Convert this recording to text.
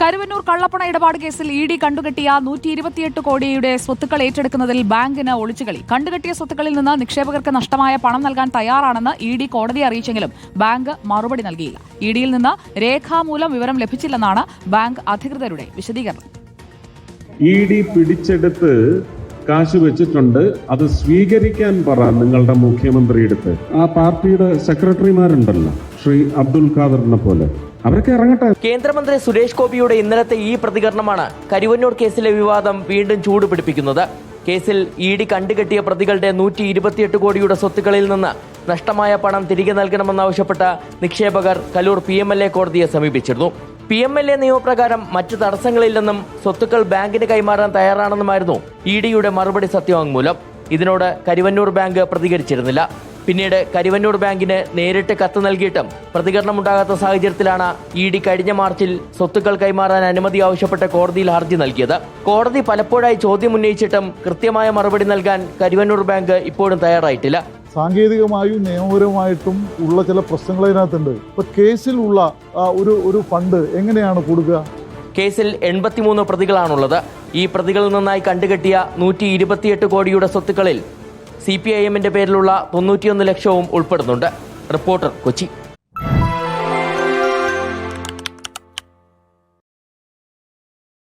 കരുവന്നൂർ കള്ളപ്പണ ഇടപാട് കേസിൽ ഇ ഡി കണ്ടുകെട്ടിയ നൂറ്റി ഇരുപത്തിയെട്ട് കോടിയുടെ സ്വത്തുക്കൾ ഏറ്റെടുക്കുന്നതിൽ ബാങ്കിന് ഒളിച്ചുകളി. കണ്ടുകെട്ടിയ സ്വത്തുക്കളിൽ നിന്ന് നിക്ഷേപകർക്ക് നഷ്ടമായ പണം നൽകാൻ തയ്യാറാണെന്ന് ഇ ഡി കോടതിയെ അറിയിച്ചെങ്കിലും ബാങ്ക് മറുപടി നൽകിയില്ല. ഇ ഡിയിൽ നിന്ന് രേഖാമൂലം വിവരം ലഭിച്ചില്ലെന്നാണ് ബാങ്ക് അധികൃതരുടെ വിശദീകരണം. ഇ ഡി പിടിച്ചെടുത്ത് കാശ് വെച്ചിട്ടുണ്ട്. അത് സ്വീകരിക്കാൻ പറ നിങ്ങളുടെ മുഖ്യമന്ത്രിയെടുത്ത് ആ പാർട്ടിയുടെ സെക്രട്ടറിമാരുണ്ടല്ലോ ശ്രീ അബ്ദുൽ ഖാദറിനെ പോലെ. അവരൊക്കെ ഇറങ്ങട്ടെ. കേന്ദ്രമന്ത്രി സുരേഷ് ഗോപിയുടെ ഇന്നലത്തെ ഈ പ്രതികരണമാണ് കരുവന്നൂർ കേസിലെ വിവാദം വീണ്ടും ചൂടുപിടിപ്പിക്കുന്നത്. കേസിൽ ഇ ഡി കണ്ടുകെട്ടിയ പ്രതികളുടെ നൂറ്റി ഇരുപത്തിയെട്ട് കോടിയുടെ സ്വത്തുക്കളിൽ നിന്ന് നഷ്ടമായ പണം തിരികെ നൽകണമെന്നാവശ്യപ്പെട്ട നിക്ഷേപകർ Kaloor P M L A കോടതിയെ സമീപിച്ചിരുന്നു. പി എം എൽ എ നിയമപ്രകാരം മറ്റ് തടസ്സങ്ങളില്ലെന്നും സ്വത്തുക്കൾ ബാങ്കിന് കൈമാറാൻ തയ്യാറാണെന്നുമായിരുന്നു ഇ ഡിയുടെ മറുപടി സത്യവാങ്മൂലം. ഇതിനോട് കരുവന്നൂർ ബാങ്ക് പ്രതികരിച്ചിരുന്നില്ല. പിന്നീട് കരിവന്നൂർ ബാങ്കിന് നേരിട്ട് കത്ത് നൽകിയിട്ടും പ്രതികരണമുണ്ടാകാത്ത സാഹചര്യത്തിലാണ് ഇ ഡി കഴിഞ്ഞ മാർച്ചിൽ സ്വത്തുക്കൾ കൈമാറാൻ അനുമതി ആവശ്യപ്പെട്ട് കോടതിയിൽ ഹർജി നൽകിയത്. കോടതി പലപ്പോഴായി ചോദ്യം ഉന്നയിച്ചിട്ടും കൃത്യമായ മറുപടി നൽകാൻ കരിവന്നൂർ ബാങ്ക് ഇപ്പോഴും തയ്യാറായിട്ടില്ല. സാങ്കേതികമായും നിയമപരമായിട്ടും ഉള്ള ചില പ്രശ്നങ്ങൾ അതിനകത്തുണ്ട്. ഇപ്പൊ കേസിലുള്ള ഒരു ഒരു ഫണ്ട് എങ്ങനെയാണ് കൊടുക്കുക? കേസിൽ എൺപത്തിമൂന്ന് പ്രതികളാണുള്ളത്. ഈ പ്രതികളിൽ നിന്നായി കണ്ടുകെട്ടിയ നൂറ്റി ഇരുപത്തിയെട്ട് കോടിയുടെ സ്വത്തുക്കളിൽ സി പി ഐ എമ്മിന്റെ പേരിലുള്ള തൊണ്ണൂറ്റിയൊന്ന് ലക്ഷവും ഉൾപ്പെടുന്നുണ്ട്. റിപ്പോർട്ടർ കൊച്ചി.